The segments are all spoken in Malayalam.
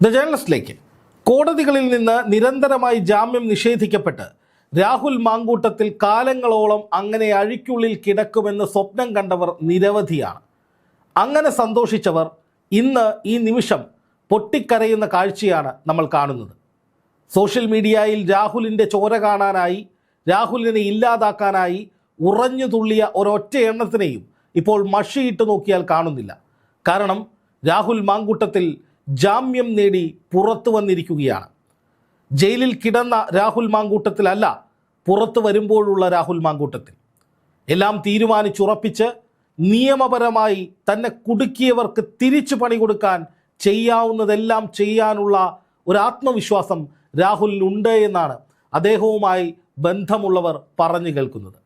ദ ജേണലിസ്റ്റിലേക്ക് കോടതികളിൽ നിന്ന് നിരന്തരമായി ജാമ്യം നിഷേധിക്കപ്പെട്ട് രാഹുൽ മാങ്കൂട്ടത്തിൽ കാലങ്ങളോളം അങ്ങനെ അഴിക്കുള്ളിൽ കിടക്കുമെന്ന് സ്വപ്നം കണ്ടവർ നിരവധിയാണ്. അങ്ങനെ സന്തോഷിച്ചവർ ഇന്ന് ഈ നിമിഷം പൊട്ടിക്കരയുന്ന കാഴ്ചയാണ് നമ്മൾ കാണുന്നത്. സോഷ്യൽ മീഡിയയിൽ രാഹുലിന്റെ ചോര കാണാനായി രാഹുലിനെ ഇല്ലാതാക്കാനായി ഉറഞ്ഞു തുള്ളിയ ഒരൊറ്റ എണ്ണത്തിനെയും ഇപ്പോൾ മഷിയിട്ട് നോക്കിയാൽ കാണുന്നില്ല. കാരണം രാഹുൽ മാങ്കൂട്ടത്തിൽ ജാമ്യം നേടി പുറത്തു വന്നിരിക്കുകയാണ്. ജയിലിൽ കിടന്ന രാഹുൽ മാങ്കൂട്ടത്തിലല്ല പുറത്തു വരുമ്പോഴുള്ള രാഹുൽ മാങ്കൂട്ടത്തിൽ. എല്ലാം തീരുമാനിച്ചുറപ്പിച്ച് നിയമപരമായി തന്നെ കുടുക്കിയവർക്ക് തിരിച്ചു പണി കൊടുക്കാൻ ചെയ്യാവുന്നതെല്ലാം ചെയ്യാനുള്ള ഒരു ആത്മവിശ്വാസം രാഹുലിനുണ്ട് എന്നാണ് അദ്ദേഹവുമായി ബന്ധമുള്ളവർ പറഞ്ഞു കേൾക്കുന്നത്.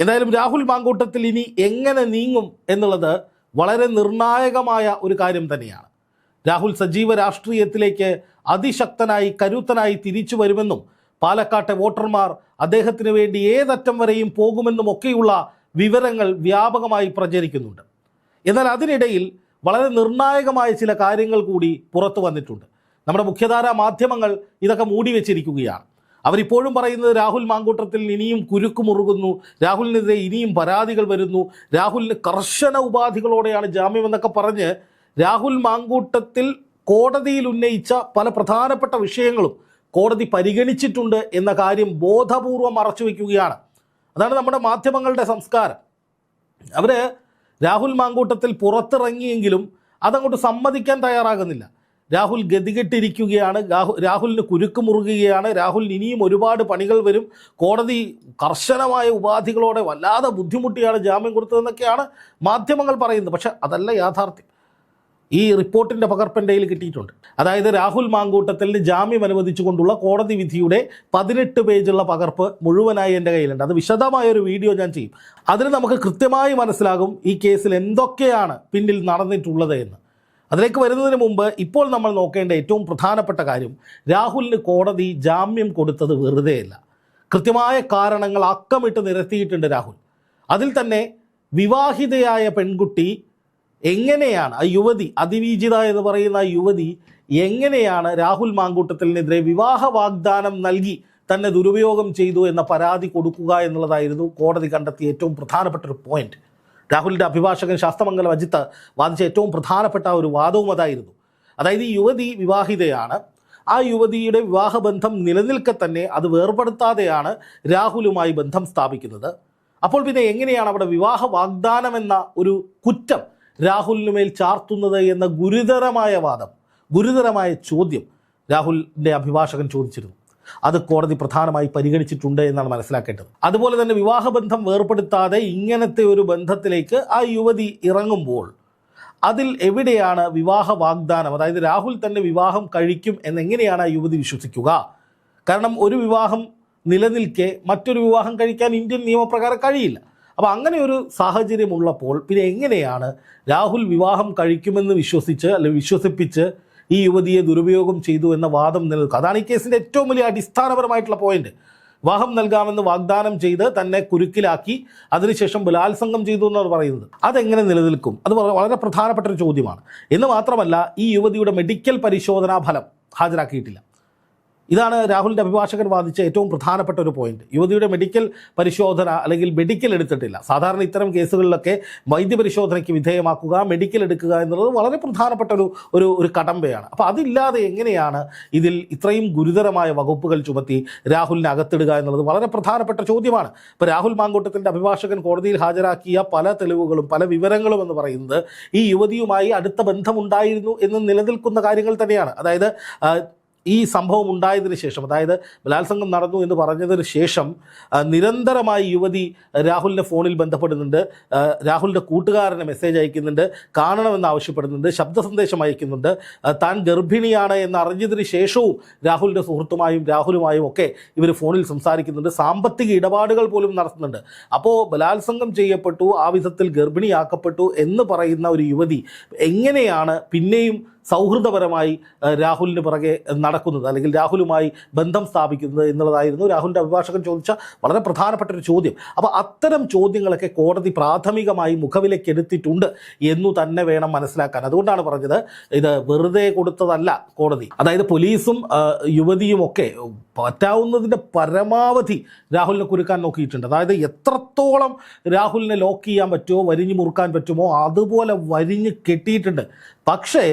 എന്തായാലും രാഹുൽ മാങ്കൂട്ടത്തിൽ ഇനി എങ്ങനെ നീങ്ങും എന്നുള്ളത് വളരെ നിർണായകമായ ഒരു കാര്യം തന്നെയാണ്. രാഹുൽ സജീവ രാഷ്ട്രീയത്തിലേക്ക് അതിശക്തനായി കരുത്തനായി തിരിച്ചു വരുമെന്നും പാലക്കാട്ടെ വോട്ടർമാർ അദ്ദേഹത്തിന് വേണ്ടി ഏതറ്റം വരെയും പോകുമെന്നും ഒക്കെയുള്ള വിവരങ്ങൾ വ്യാപകമായി പ്രചരിക്കുന്നുണ്ട്. എന്നാൽ അതിനിടയിൽ വളരെ നിർണായകമായ ചില കാര്യങ്ങൾ കൂടി പുറത്തു വന്നിട്ടുണ്ട്. നമ്മുടെ മുഖ്യധാരാ മാധ്യമങ്ങൾ ഇതൊക്കെ മൂടി വെച്ചിരിക്കുകയാണ്. അവരിപ്പോഴും പറയുന്നത് രാഹുൽ മാങ്കൂട്ടത്തിൽ ഇനിയും കുരുക്കുമുറുകുന്നു രാഹുലിനെതിരെ ഇനിയും പരാതികൾ വരുന്നു രാഹുലിന് കർശന ഉപാധികളോടെയാണ് ജാമ്യമെന്നൊക്കെ പറഞ്ഞ് രാഹുൽ മാങ്കൂട്ടത്തിൽ കോടതിയിൽ ഉന്നയിച്ച പല പ്രധാനപ്പെട്ട വിഷയങ്ങളും കോടതി പരിഗണിച്ചിട്ടുണ്ട് എന്ന കാര്യം ബോധപൂർവം മറച്ചു വയ്ക്കുകയാണ് അതാണ് നമ്മുടെ മാധ്യമങ്ങളുടെ സംസ്കാരം. അവർ രാഹുൽ മാങ്കൂട്ടത്തിൽ പുറത്തിറങ്ങിയെങ്കിലും അതങ്ങോട്ട് സമ്മതിക്കാൻ തയ്യാറാകുന്നില്ല. രാഹുൽ ഗതികെട്ടിരിക്കുകയാണ് രാഹു- രാഹുലിന് കുരുക്ക് മുറുകുകയാണ് രാഹുലിന് ഇനിയും ഒരുപാട് പണികൾ വരും. കോടതി കർശനമായ ഉപാധികളോടെ വല്ലാതെ ബുദ്ധിമുട്ടിയാണ് ജാമ്യം കൊടുത്തതെന്നൊക്കെയാണ് മാധ്യമങ്ങൾ പറയുന്നത്. പക്ഷെ അതല്ല യാഥാർത്ഥ്യം. ഈ റിപ്പോർട്ടിന്റെ പകർപ്പ് എന്റെ കയ്യിൽ കിട്ടിയിട്ടുണ്ട്. അതായത് രാഹുൽ മാങ്കൂട്ടത്തിന് ജാമ്യം അനുവദിച്ചുകൊണ്ടുള്ള കോടതി വിധിയുടെ പതിനെട്ട് പേജുള്ള പകർപ്പ് മുഴുവനായി എന്റെ കയ്യിലുണ്ട്. അത് വിശദമായ ഒരു വീഡിയോ ഞാൻ ചെയ്യും. അതിന് നമുക്ക് കൃത്യമായി മനസ്സിലാകും ഈ കേസിൽ എന്തൊക്കെയാണ് പിന്നിൽ നടന്നിട്ടുള്ളത് എന്ന്. അതിലേക്ക് വരുന്നതിന് മുമ്പ് ഇപ്പോൾ നമ്മൾ നോക്കേണ്ട ഏറ്റവും പ്രധാനപ്പെട്ട കാര്യം രാഹുലിന് കോടതി ജാമ്യം കൊടുത്തത് വെറുതെയല്ല. കൃത്യമായ കാരണങ്ങൾ അക്കമിട്ട് നിരത്തിയിട്ടുണ്ട് രാഹുൽ. അതിൽ തന്നെ വിവാഹിതയായ പെൺകുട്ടി എങ്ങനെയാണ് ആ യുവതി അതിവീജിത എന്ന് പറയുന്ന ആ യുവതി എങ്ങനെയാണ് രാഹുൽ മാങ്കൂട്ടത്തിനെതിരെ വിവാഹ വാഗ്ദാനം നൽകി തന്നെ ദുരുപയോഗം ചെയ്തു എന്ന പരാതി കൊടുക്കുക എന്നുള്ളതായിരുന്നു കോടതി കണ്ടെത്തിയ ഏറ്റവും പ്രധാനപ്പെട്ട ഒരു പോയിന്റ് രാഹുലിന്റെ അഭിഭാഷകൻ ശാസ്തമംഗലം അജിത്ത് വാദിച്ച ഏറ്റവും പ്രധാനപ്പെട്ട ഒരു വാദവും അതായിരുന്നു. അതായത് ഈ യുവതി വിവാഹിതയാണ്. ആ യുവതിയുടെ വിവാഹബന്ധം നിലനിൽക്കെ തന്നെ അത് വേർപെടുത്താതെയാണ് രാഹുലുമായി ബന്ധം സ്ഥാപിക്കുന്നത്. അപ്പോൾ പിന്നെ എങ്ങനെയാണ് അവിടെ വിവാഹ വാഗ്ദാനം എന്ന ഒരു കുറ്റം രാഹുലിന് മേൽ ചാർത്തുന്നത് എന്ന ഗുരുതരമായ വാദം ഗുരുതരമായ ചോദ്യം രാഹുലിന്റെ അഭിഭാഷകൻ ചോദിച്ചിരുന്നു. അത് കോടതി പ്രധാനമായി പരിഗണിച്ചിട്ടുണ്ട് എന്നാണ് മനസ്സിലാക്കേണ്ടത്. അതുപോലെ തന്നെ വിവാഹബന്ധം വേർപ്പെടുത്താതെ ഇങ്ങനത്തെ ഒരു ബന്ധത്തിലേക്ക് ആ യുവതി ഇറങ്ങുമ്പോൾ അതിൽ എവിടെയാണ് വിവാഹ വാഗ്ദാനം? അതായത് രാഹുൽ തന്നെ വിവാഹം കഴിക്കും എന്നെങ്ങനെയാണ് ആ യുവതി വിശ്വസിക്കുക? കാരണം ഒരു വിവാഹം നിലനിൽക്കെ മറ്റൊരു വിവാഹം കഴിക്കാൻ ഇന്ത്യൻ നിയമപ്രകാരം കഴിയില്ല. അപ്പോൾ അങ്ങനെ ഒരു സാഹചര്യം ഉള്ളപ്പോൾ പിന്നെ എങ്ങനെയാണ് രാഹുൽ വിവാഹം കഴിക്കുമെന്ന് വിശ്വസിച്ച് അല്ലെങ്കിൽ വിശ്വസിപ്പിച്ച് ഈ യുവതിയെ ദുരുപയോഗം ചെയ്തു എന്ന വാദം നിലനിൽക്കുക അതാണ് ഈ കേസിന്റെ ഏറ്റവും വലിയ അടിസ്ഥാനപരമായിട്ടുള്ള പോയിന്റ് വിവാഹം നൽകാമെന്ന് വാഗ്ദാനം ചെയ്ത് തന്നെ കുരുക്കിലാക്കി അതിനുശേഷം ബലാത്സംഗം ചെയ്തു എന്നാണ് പറയുന്നത്. അതെങ്ങനെ നിലനിൽക്കും? അത് വളരെ പ്രധാനപ്പെട്ട ഒരു ചോദ്യമാണ്. എന്ന് മാത്രമല്ല ഈ യുവതിയുടെ മെഡിക്കൽ പരിശോധനാ ഫലം ഹാജരാക്കിയിട്ടില്ല. ഇതാണ് രാഹുലിന്റെ അഭിഭാഷകൻ വാദിച്ച ഏറ്റവും പ്രധാനപ്പെട്ട ഒരു പോയിന്റ് യുവതിയുടെ മെഡിക്കൽ പരിശോധന അല്ലെങ്കിൽ മെഡിക്കൽ എടുത്തിട്ടില്ല. സാധാരണ ഇത്തരം കേസുകളിലൊക്കെ വൈദ്യപരിശോധനയ്ക്ക് വിധേയമാക്കുക മെഡിക്കൽ എടുക്കുക എന്നുള്ളത് വളരെ പ്രധാനപ്പെട്ട ഒരു ഒരു ഒരു കടമ്പയാണ്. അപ്പോൾ അതില്ലാതെ എങ്ങനെയാണ് ഇതിൽ ഇത്രയും ഗുരുതരമായ വകുപ്പുകൾ ചുമത്തി രാഹുലിനെ അകത്തിടുക എന്നുള്ളത് വളരെ പ്രധാനപ്പെട്ട ചോദ്യമാണ്. ഇപ്പോൾ രാഹുൽ മാങ്കൂട്ടത്തിന്റെ അഭിഭാഷകൻ കോടതിയിൽ ഹാജരാക്കിയ പല തെളിവുകളും പല വിവരങ്ങളും എന്ന് പറയുന്നത് ഈ യുവതിയുമായി അടുത്ത ബന്ധമുണ്ടായിരുന്നു എന്ന് നിലനിൽക്കുന്ന കാര്യങ്ങൾ തന്നെയാണ്. അതായത് ഈ സംഭവം ഉണ്ടായതിന് ശേഷം അതായത് ബലാത്സംഗം നടന്നു എന്ന് പറഞ്ഞതിന് ശേഷം നിരന്തരമായി യുവതി രാഹുലിന്റെ ഫോണിൽ ബന്ധപ്പെടുന്നുണ്ട്. രാഹുലിന്റെ കൂട്ടുകാരനെ മെസ്സേജ് അയക്കുന്നുണ്ട് കാണണമെന്ന് ആവശ്യപ്പെടുന്നുണ്ട് ശബ്ദ സന്ദേശം അയക്കുന്നുണ്ട്. താൻ ഗർഭിണിയാണ് എന്ന് അറിഞ്ഞതിന് ശേഷവും രാഹുലിന്റെ സുഹൃത്തുമായും രാഹുലുമായും ഒക്കെ ഇവർ ഫോണിൽ സംസാരിക്കുന്നുണ്ട്. സാമ്പത്തിക ഇടപാടുകൾ പോലും നടത്തുന്നുണ്ട്. അപ്പോൾ ബലാത്സംഗം ചെയ്യപ്പെട്ടു ആ വിധത്തിൽ ഗർഭിണിയാക്കപ്പെട്ടു എന്ന് പറയുന്ന ഒരു യുവതി എങ്ങനെയാണ് പിന്നെയും സൗഹൃദപരമായി രാഹുലിന് പുറകെ നടക്കുന്നത് അല്ലെങ്കിൽ രാഹുലുമായി ബന്ധം സ്ഥാപിക്കുന്നത് എന്നുള്ളതായിരുന്നു രാഹുലിന്റെ അഭിഭാഷകൻ ചോദിച്ച വളരെ പ്രധാനപ്പെട്ട ഒരു ചോദ്യം. അപ്പോൾ അത്തരം ചോദ്യങ്ങളൊക്കെ കോടതി പ്രാഥമികമായി മുഖവിലേക്ക് എടുത്തിട്ടുണ്ട് എന്നു തന്നെ വേണം മനസ്സിലാക്കാൻ. അതുകൊണ്ടാണ് പറഞ്ഞത് ഇത് വെറുതെ കൊടുത്തതല്ല കോടതി. അതായത് പോലീസും യുവതിയുമൊക്കെ പറ്റാവുന്നതിന്റെ പരമാവധി രാഹുലിനെ കുരുക്കാൻ നോക്കിയിട്ടുണ്ട്. അതായത് എത്രത്തോളം രാഹുലിനെ ലോക്ക് ചെയ്യാൻ പറ്റുമോ വരിഞ്ഞു മുറുക്കാൻ പറ്റുമോ അതുപോലെ വരിഞ്ഞ് കെട്ടിയിട്ടുണ്ട്. പക്ഷേ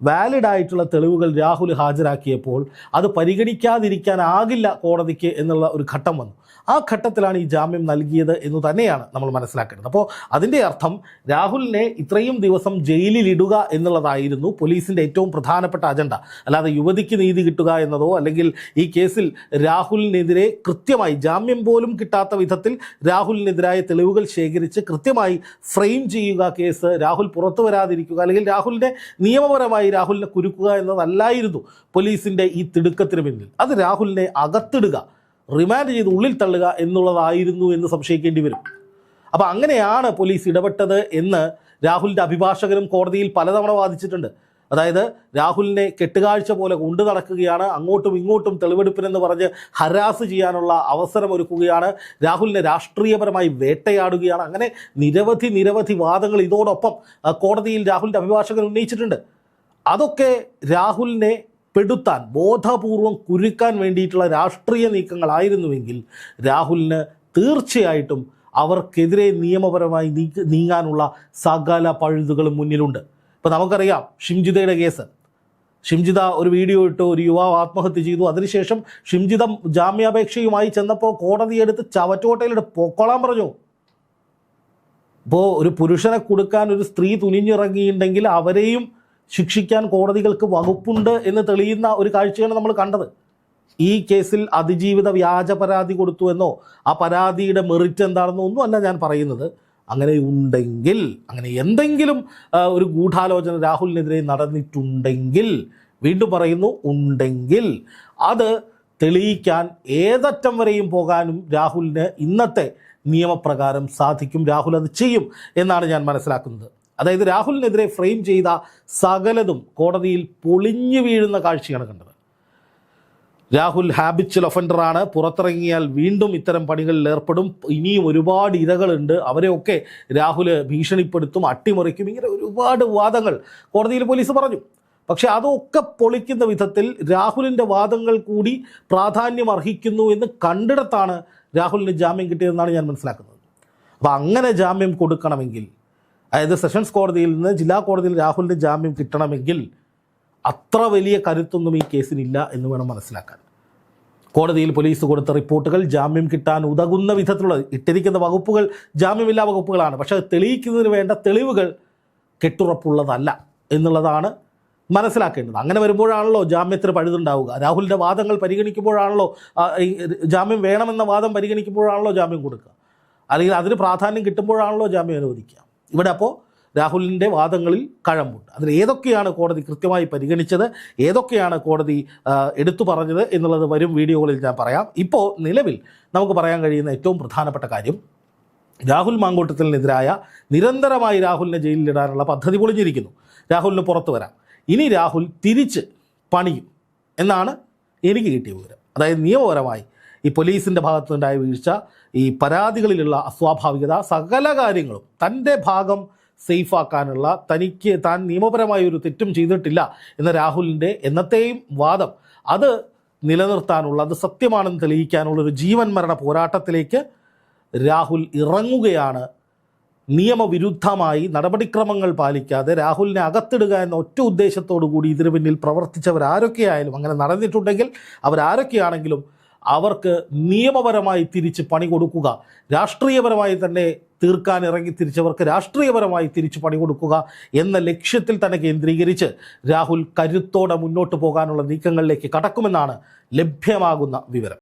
വാലിഡ് ആയിട്ടുള്ള തെളിവുകൾ രാഹുൽ ഹാജരാക്കിയപ്പോൾ അത് പരിഗണിക്കാതിരിക്കാനാകില്ല കോടതിക്ക് എന്നുള്ള ഒരു ഘട്ടം വന്നു. ആ ഘട്ടത്തിലാണ് ഈ ജാമ്യം നൽകിയത് എന്ന് തന്നെയാണ് നമ്മൾ മനസ്സിലാക്കേണ്ടത്. അപ്പോൾ അതിന്റെ അർത്ഥം രാഹുലിനെ ഇത്രയും ദിവസം ജയിലിലിടുക എന്നുള്ളതായിരുന്നു പോലീസിന്റെ ഏറ്റവും പ്രധാനപ്പെട്ട അജണ്ട. അല്ലാതെ യുവതിക്ക് നീതി കിട്ടുക എന്നതോ അല്ലെങ്കിൽ ഈ കേസിൽ രാഹുലിനെതിരെ കൃത്യമായി ജാമ്യം പോലും കിട്ടാത്ത വിധത്തിൽ രാഹുലിനെതിരായ തെളിവുകൾ ശേഖരിച്ച് കൃത്യമായി ഫ്രെയിം ചെയ്യുക കേസ് രാഹുൽ പുറത്തു വരാതിരിക്കുക അല്ലെങ്കിൽ രാഹുലിനെ നിയമപരമായി രാഹുലിനെ കുരുക്കുക എന്നതല്ലായിരുന്നു പോലീസിന്റെ ഈ തിടുക്കത്തിന് പിന്നിൽ. അത് രാഹുലിനെ അകത്തിടുക റിമാൻഡ് ചെയ്ത് ഉള്ളിൽ തള്ളുക എന്നുള്ളതായിരുന്നു എന്ന് സംശയിക്കേണ്ടി വരും. അപ്പോൾ അങ്ങനെയാണ് പോലീസ് ഇടപെട്ടത് എന്ന് രാഹുലിന്റെ അഭിഭാഷകരും കോടതിയിൽ പലതവണ വാദിച്ചിട്ടുണ്ട്. അതായത് രാഹുലിനെ കെട്ടുകാഴ്ച പോലെ കൊണ്ടു നടക്കുകയാണ് അങ്ങോട്ടും ഇങ്ങോട്ടും തെളിവെടുപ്പിനെന്ന് പറഞ്ഞ് ഹരാസ് ചെയ്യാനുള്ള അവസരം ഒരുക്കുകയാണ് രാഹുലിനെ രാഷ്ട്രീയപരമായി വേട്ടയാടുകയാണ്. അങ്ങനെ നിരവധി നിരവധി വാദങ്ങൾ ഇതോടൊപ്പം കോടതിയിൽ രാഹുലിന്റെ അഭിഭാഷകൻ ഉന്നയിച്ചിട്ടുണ്ട്. അതൊക്കെ രാഹുലിനെ പെടുത്താൻ ബോധപൂർവം കുരുക്കാൻ വേണ്ടിയിട്ടുള്ള രാഷ്ട്രീയ നീക്കങ്ങളായിരുന്നുവെങ്കിൽ രാഹുലിന് തീർച്ചയായിട്ടും അവർക്കെതിരെ നിയമപരമായി നീങ്ങാനുള്ള സകല പഴുതുകളും മുന്നിലുണ്ട്. ഇപ്പം നമുക്കറിയാം ഷിംജിതയുടെ കേസ്. ഷിംജിത ഒരു വീഡിയോ ഇട്ട് ഒരു യുവാവ് ആത്മഹത്യ ചെയ്തു. അതിനുശേഷം ഷിംജിത ജാമ്യാപേക്ഷയുമായി ചെന്നപ്പോൾ കോടതി എടുത്ത് ചവറ്റോട്ടയിലിട്ട് പൊക്കോളാൻ പറഞ്ഞു. ഇപ്പോൾ ഒരു പുരുഷനെ കൊടുക്കാൻ ഒരു സ്ത്രീ തുനിഞ്ഞിറങ്ങിയിട്ടുണ്ടെങ്കിൽ അവരെയും ശിക്ഷിക്കാൻ കോടതികൾക്ക് വകുപ്പുണ്ട് എന്ന് തെളിയുന്ന ഒരു കാഴ്ചയാണ് നമ്മൾ കണ്ടത്. ഈ കേസിൽ അതിജീവിത വ്യാജ പരാതി കൊടുത്തു എന്നോ ആ പരാതിയുടെ മെറിറ്റ് എന്താണെന്നോ ഒന്നും അല്ല ഞാൻ പറയുന്നത്. അങ്ങനെ ഉണ്ടെങ്കിൽ അങ്ങനെ എന്തെങ്കിലും ഒരു ഗൂഢാലോചന രാഹുലിനെതിരെ നടന്നിട്ടുണ്ടെങ്കിൽ വീണ്ടും പറയുന്നു ഉണ്ടെങ്കിൽ അത് തെളിയിക്കാൻ ഏതറ്റം വരെയും പോകാനും രാഹുലിന് ഇന്നത്തെ നിയമപ്രകാരം സാധിക്കും. രാഹുൽ അത് ചെയ്യും എന്നാണ് ഞാൻ മനസ്സിലാക്കുന്നത്. അതായത് രാഹുലിനെതിരെ ഫ്രെയിം ചെയ്ത സകലതും കോടതിയിൽ പൊളിഞ്ഞു വീഴുന്ന കാഴ്ചയാണ് കണ്ടത്. രാഹുൽ ഹാബിച്വൽ ഒഫൻഡറാണ് പുറത്തിറങ്ങിയാൽ വീണ്ടും ഇത്തരം പണികളിൽ ഏർപ്പെടും. ഇനിയും ഒരുപാട് ഇരകളുണ്ട്. അവരെയൊക്കെ രാഹുൽ ഭീഷണിപ്പെടുത്തും അട്ടിമറിക്കും. ഇങ്ങനെ ഒരുപാട് വാദങ്ങൾ കോടതിയിൽ പോലീസ് പറഞ്ഞു. പക്ഷേ അതൊക്കെ പൊളിക്കുന്ന വിധത്തിൽ രാഹുലിന്റെ വാദങ്ങൾ കൂടി പ്രാധാന്യം അർഹിക്കുന്നു എന്ന് കണ്ടിടത്താണ് രാഹുലിന് ജാമ്യം കിട്ടിയതെന്നാണ് ഞാൻ മനസ്സിലാക്കുന്നത്. അപ്പോൾ അങ്ങനെ ജാമ്യം കൊടുക്കണമെങ്കിൽ അതായത് സെഷൻസ് കോടതിയിൽ നിന്ന് ജില്ലാ കോടതിയിൽ രാഹുലിന് ജാമ്യം കിട്ടണമെങ്കിൽ അത്ര വലിയ കരുത്തൊന്നും ഈ കേസിനില്ല എന്ന് വേണം മനസ്സിലാക്കാൻ. കോടതിയിൽ പോലീസ് കൊടുത്ത റിപ്പോർട്ടുകൾ ജാമ്യം കിട്ടാൻ ഉതകുന്ന വിധത്തിലുള്ള ഇട്ടിരിക്കുന്ന വകുപ്പുകൾ ജാമ്യമില്ലാ വകുപ്പുകളാണ്. പക്ഷേ തെളിയിക്കുന്നതിന് വേണ്ട തെളിവുകൾ കെട്ടുറപ്പുള്ളതല്ല എന്നുള്ളതാണ് മനസ്സിലാക്കേണ്ടത്. അങ്ങനെ വരുമ്പോഴാണല്ലോ ജാമ്യത്തിന് പഴുതുണ്ടാവുക. രാഹുലിന്റെ വാദങ്ങൾ പരിഗണിക്കുമ്പോഴാണല്ലോ ജാമ്യം വേണമെന്ന വാദം പരിഗണിക്കുമ്പോഴാണല്ലോ ജാമ്യം കൊടുക്കുക. അല്ലെങ്കിൽ അതിന് പ്രാധാന്യം കിട്ടുമ്പോഴാണല്ലോ ജാമ്യം അനുവദിക്കുക. ഇവിടെ അപ്പോൾ രാഹുലിന്റെ വാദങ്ങളിൽ കഴമ്പുണ്ട്. അതിൽ ഏതൊക്കെയാണ് കോടതി കൃത്യമായി പരിഗണിച്ചത്? ഏതൊക്കെയാണ് കോടതി എടുത്തു പറഞ്ഞത് എന്നുള്ളത് വരും വീഡിയോകളിൽ ഞാൻ പറയാം. ഇപ്പോൾ നിലവിൽ നമുക്ക് പറയാൻ കഴിയുന്ന ഏറ്റവും പ്രധാനപ്പെട്ട കാര്യം രാഹുൽ മാങ്കൂട്ടത്തിനെതിരായ നിരന്തരമായി രാഹുലിനെ ജയിലിലിടാനുള്ള പദ്ധതി പൊളിഞ്ഞിരിക്കുന്നു. രാഹുലിന് പുറത്തു വരാം. ഇനി രാഹുൽ തിരിച്ച് പണിയും എന്നാണ് എനിക്ക് കിട്ടിയ വിവരം. അതായത് നിയമപരമായി ഈ പോലീസിന്റെ ഭാഗത്തുനിന്നുണ്ടായ വീഴ്ച ഈ പരാതികളിലുള്ള അസ്വാഭാവികത സകല കാര്യങ്ങളും തന്റെ ഭാഗം സേഫാക്കാനുള്ള തനിക്ക് താൻ നിയമപരമായ ഒരു തെറ്റും ചെയ്തിട്ടില്ല എന്ന രാഹുലിന്റെ എന്നത്തെയും വാദം അത് നിലനിർത്താനുള്ള അത് സത്യമാണെന്ന് തെളിയിക്കാനുള്ള ഒരു ജീവൻ മരണ പോരാട്ടത്തിലേക്ക് രാഹുൽ ഇറങ്ങുകയാണ്. നിയമവിരുദ്ധമായി നടപടിക്രമങ്ങൾ പാലിക്കാതെ രാഹുലിനെ അകത്തിടുക എന്ന ഒറ്റ ഉദ്ദേശത്തോടു കൂടി ഇതിനു പിന്നിൽ പ്രവർത്തിച്ചവരാരൊക്കെയായാലും അങ്ങനെ നടന്നിട്ടുണ്ടെങ്കിൽ അവരാരൊക്കെയാണെങ്കിലും അവർക്ക് നിയമപരമായി തിരിച്ച് പണി കൊടുക്കുക. രാഷ്ട്രീയപരമായി തന്നെ തീർക്കാൻ ഇറങ്ങി തിരിച്ചവർക്ക് രാഷ്ട്രീയപരമായി തിരിച്ച് പണി കൊടുക്കുക എന്ന ലക്ഷ്യത്തിൽ തന്നെ കേന്ദ്രീകരിച്ച് രാഹുൽ കരുത്തോടെ മുന്നോട്ട് പോകാനുള്ള നീക്കങ്ങളിലേക്ക് കടക്കുമെന്നാണ് ലഭ്യമാകുന്ന വിവരം.